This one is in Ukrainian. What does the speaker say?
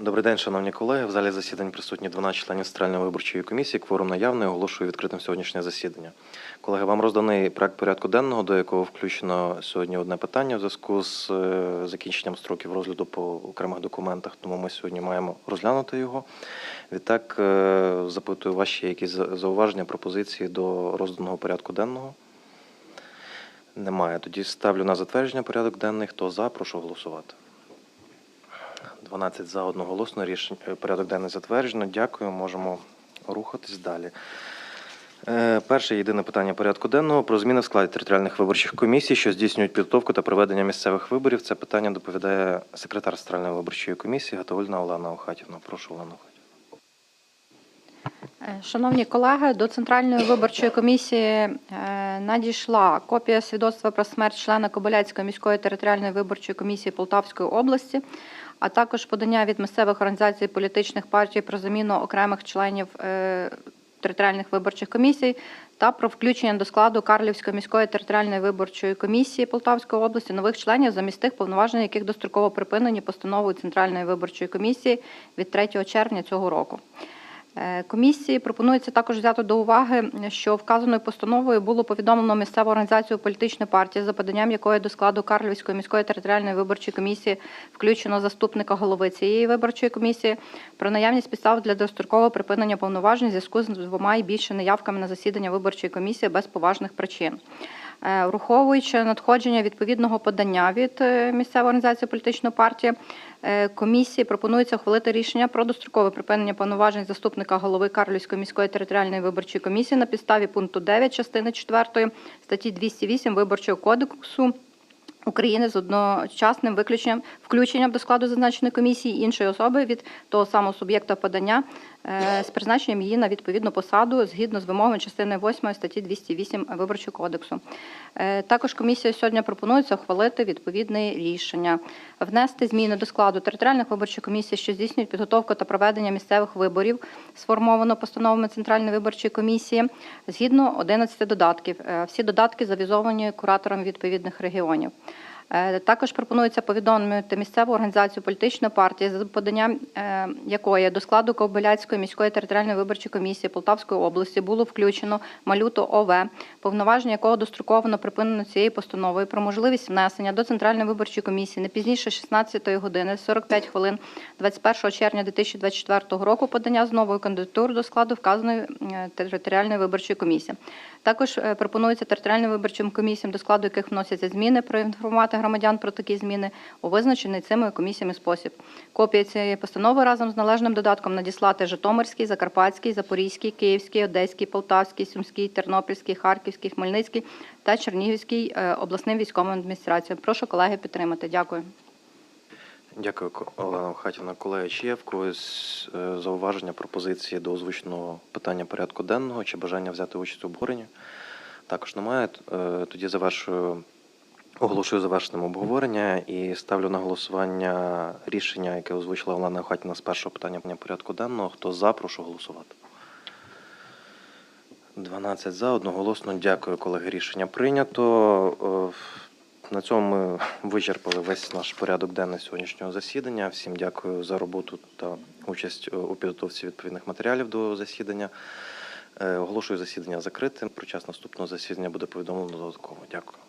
Добрий день, шановні колеги. В залі засідань присутні 12 членів Центральної виборчої комісії. Кворум наявний. Оголошую відкритим сьогоднішнє засідання. Колеги, вам розданий проект порядку денного, до якого включено сьогодні одне питання в зв'язку з е, закінченням строків розгляду по окремих документах. Тому ми сьогодні маємо розглянути його. Відтак е, запитую ваші якісь зауваження, пропозиції до розданого порядку денного. Немає. Тоді ставлю на затвердження порядок денний. Хто за, прошу голосувати. 12 за одноголосно рішення е, порядок денний затверджено. Дякую. Можемо рухатись далі. Е, Перше єдине питання порядку денного про зміни в складі територіальних виборчих комісій, що здійснюють підготовку та проведення місцевих виборів. Це питання доповідає секретар Центральної виборчої комісії Гатовольна Олена Охатівна. Прошу Олена Охатівна. Е, Шановні колеги, до Центральної виборчої комісії надійшла копія свідоцтва про смерть члена Кобиляцької міської територіальної виборчої комісії Полтавської області, а також подання від місцевих організацій політичних партій про заміну окремих членів е, територіальних виборчих комісій та про включення до складу Карлівської міської територіальної виборчої комісії Полтавської області нових членів замість тих повноважень, яких достроково припинені постановою Центральної виборчої комісії від 3 червня цього року. Е, Комісії пропонується також взяти до уваги, що вказаною постановою було повідомлено місцеву організацію політичної партії, за поданням якої до складу Карлівської міської територіальної виборчої комісії включено заступника голови цієї виборчої комісії про наявність підстав для дострокового припинення повноважень в зв'язку з двома і більше неявками на засідання виборчої комісії без поважних причин. Е, Враховуючи надходження відповідного подання від е, місцевої організації політичної партії, е, комісії пропонується ухвалити рішення про дострокове припинення повноважень заступника голови Карлівської міської територіальної виборчої комісії на підставі пункту 9 частини 4 статті 208 Виборчого кодексу України з одночасним виключенням включенням до складу зазначеної комісії іншої особи від того самого суб'єкта подання з призначенням її на відповідну посаду згідно з вимогами частини 8 статті 208 Виборчого кодексу. Е, Також комісія сьогодні пропонується ухвалити відповідне рішення, внести зміни до складу територіальних виборчих комісій, що здійснюють підготовку та проведення місцевих виборів, сформовано постановами Центральної виборчої комісії, згідно 11 додатків. Е, Всі додатки завізовані куратором відповідних регіонів. Е, Також пропонується повідомити місцеву організацію політичної партії, за поданням е, якої до складу Ковбиляцької міської територіальної виборчої комісії Полтавської області було включено малюту ОВ, повноваження якого достроковано припинено цією постановою про можливість внесення до Центральної виборчої комісії не пізніше 16 години 45 хвилин 21 червня 2024 року подання з новою кандидатурою до складу вказаної територіальної виборчої комісії. Також е, пропонується територіальним виборчим комісіям, до складу яких вносяться зміни, проінформувати громадян про такі зміни у визначений цими комісіями спосіб. Копія цієї постанови разом з належним додатком надіслати Житомирський, Закарпатський, Запорізький, Київський, Одеський, Полтавський, Сумський, Тернопільський, Харківський, Хмельницький та Чернігівський е, обласним військовим адміністраціям. Прошу колеги підтримати. Дякую. Дякую, Олена Охатівна. Колеги, чи є в когось е, зауваження, пропозиції до озвученого питання порядку денного чи бажання взяти участь у обговоренні? Також немає. Е, Тоді завершую, оголошую завершеним обговорення і ставлю на голосування рішення, яке озвучила Олена Охатівна з першого питання порядку денного. Хто за, прошу голосувати. 12 за, одноголосно. Дякую, колеги. Рішення прийнято. Е, На цьому ми вичерпали весь наш порядок денний сьогоднішнього засідання. Всім дякую за роботу та участь е, у підготовці відповідних матеріалів до засідання. Е, Оголошую засідання закритим. Про час наступного засідання буде повідомлено додатково. Дякую.